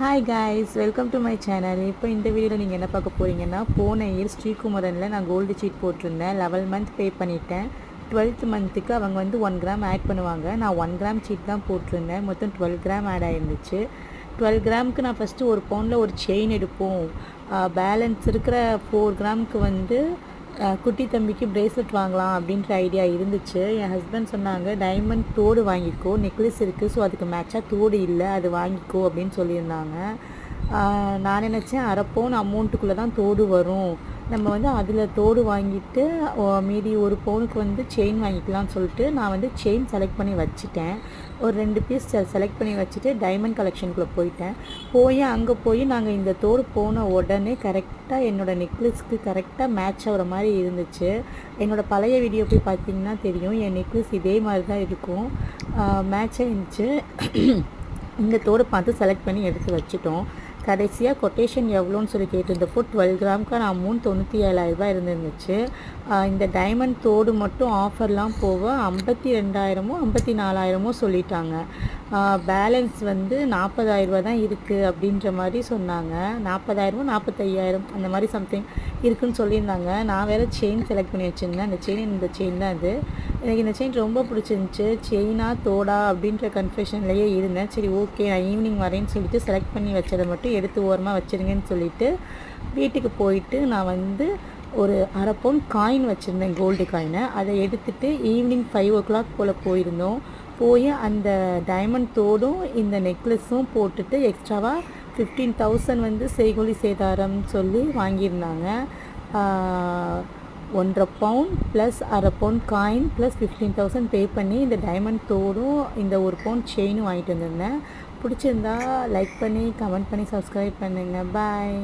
Hi guys welcome to my channel இப்போ இந்த வீடியோவில் நீங்கள் என்ன பார்க்க போகிறீங்கன்னா போன இயர் ஸ்ரீகுமரனில் நான் கோல்டு சீட் போட்டிருந்தேன். லெவல் மந்த் பே பண்ணிட்டேன். டுவெல்த் மந்த்துக்கு அவங்க வந்து ஒன் கிராம் ஆட் பண்ணுவாங்க. நான் ஒன் கிராம் சீட் தான் போட்டிருந்தேன். மொத்தம் டுவெல் கிராம் ஆட் ஆயிருந்துச்சு. டுவெல் கிராமுக்கு நான் ஃபஸ்ட்டு ஒரு பவுனில் ஒரு செயின் எடுப்போம். பேலன்ஸ் இருக்கிற ஃபோர் கிராமுக்கு வந்து குட்டி தம்பிக்கு ப்ரேஸ்லெட் வாங்கலாம் அப்படின்ற ஐடியா இருந்துச்சு. என் ஹஸ்பண்ட் சொன்னாங்க டைமண்ட் தோடு வாங்கிக்கோ நெக்லஸ் இருக்குது ஸோ அதுக்கு மேட்சாக தோடு இல்லை அது வாங்கிக்கோ அப்படின்னு சொல்லியிருந்தாங்க. நான் நினச்சேன் அரை பவுன் அமௌண்ட்டுக்குள்ளே தான் தோடு வரும். நம்ம வந்து அதில் தோடு வாங்கிட்டு மீதி ஒரு பவுனுக்கு வந்து செயின் வாங்கிக்கலாம்னு சொல்லிட்டு நான் வந்து செயின் செலக்ட் பண்ணி வச்சுட்டேன். ஒரு ரெண்டு பீஸ் செலக்ட் பண்ணி வச்சுட்டு டைமண்ட் கலெக்ஷனுக்குள்ளே போயிட்டேன். போய் அங்கே போய் நாங்கள் இந்த தோடு போன உடனே கரெக்டாக என்னோடய நெக்லஸ்க்கு கரெக்டாக மேட்ச் ஆகிற மாதிரி இருந்துச்சு. என்னோட பழைய வீடியோ போய் பார்த்தீங்கன்னா தெரியும் என் நெக்லஸ் இதே மாதிரி தான் இருக்கும். மேட்சாக இருந்துச்சு இந்த தோடு பார்த்து செலக்ட் பண்ணி எடுத்து வச்சுட்டோம். கடைசியாக கொட்டேஷன் எவ்வளோன்னு சொல்லி கேட்டிருந்தப்போ டுவெல் கிராம்க்கு நான் மூணு தொண்ணூற்றி ஏழாயிரரூபா இருந்துருந்துச்சு. இந்த டைமண்ட் தோடு மட்டும் ஆஃபர்லாம் போக ஐம்பத்தி ரெண்டாயிரமோ ஐம்பத்தி நாலாயிரமோ சொல்லிட்டாங்க. பேலன்ஸ் வந்து நாற்பதாயிரரூபா தான் இருக்குது அப்படின்ற மாதிரி சொன்னாங்க. நாற்பதாயிரமும் நாற்பத்தையாயிரம் அந்த மாதிரி சம்திங் இருக்குன்னு சொல்லியிருந்தாங்க. நான் வேறு செயின் செலக்ட் பண்ணி வச்சுருந்தேன். அந்த செயின் இந்த செயின் தான் அது எனக்கு இந்த செயின் ரொம்ப பிடிச்சிருந்துச்சு. செயினா தோடா அப்படின்ற கன்ஃபியூஷன்லேயே இருந்தேன். சரி ஓகே நான் ஈவினிங் வரேன்னு சொல்லிட்டு செலக்ட் பண்ணி வச்சதை மட்டும் எடுத்து ஓரமாக வச்சிருங்கன்னு சொல்லிட்டு வீட்டுக்கு போயிட்டு நான் வந்து ஒரு அரை பவுன் காயின் வச்சுருந்தேன் கோல்டு காயினை அதை எடுத்துகிட்டு ஈவினிங் ஃபைவ் ஓ கிளாக் போல் போயிருந்தோம். போய் அந்த டைமண்ட் தோடும் இந்த நெக்லஸும் போட்டுட்டு எக்ஸ்ட்ராவாக ஃபிஃப்டீன் தௌசண்ட் வந்து செய்கொலி சேதாரம் சொல்லி வாங்கியிருந்தாங்க. ஒன்றரை பவுன் ப்ளஸ் அரை பவுன் coin plus fifteen thousand pay பண்ணி இந்த டைமண்ட் தோடும் இந்த ஒரு பவுன் செயினும் வாங்கிட்டு வந்திருந்தேன். பிடிச்சிருந்தா லைக் பண்ணி கமெண்ட் பண்ணி சப்ஸ்கிரைப் பண்ணுங்கள் பாய்